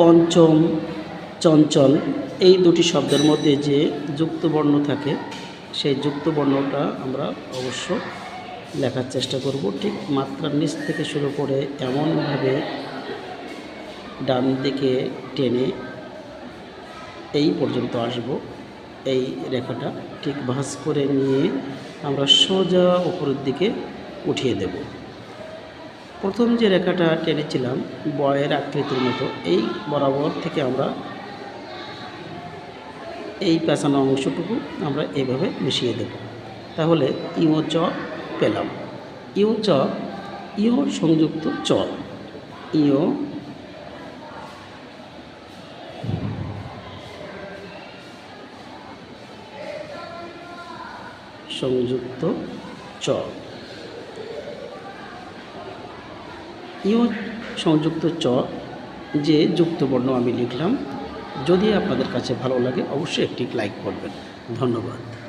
পঞ্চম চঞ্চল, এই দুটি শব্দের মধ্যে যে যুক্ত বর্ণ থাকে, সেই যুক্ত বর্ণটা আমরা অবশ্য লেখার চেষ্টা করব। ঠিক মাত্রার নিচ থেকে শুরু করে এমনভাবে ডান দিকে টেনে এই পর্যন্ত আসব। এই রেখাটা ঠিক ভাঁজ করে নিয়ে আমরা সোজা উপরের দিকে উঠিয়ে দেব। প্রথম যে রেখাটা টেনেছিলাম, বয়ের আকৃতির মতো, এই বরাবর থেকে আমরা এই পেঁচানো অংশটুকু আমরা এভাবে মিশিয়ে দেব। তাহলে ইও চ পেলাম। ইও চ ইও সংযুক্ত চ ইও সংযুক্ত চ ইও সংযুক্ত চ, যে যুক্তবর্ণ আমি লিখলাম। যদি আপনাদের কাছে ভালো লাগে, অবশ্যই একটি লাইক করবেন। ধন্যবাদ।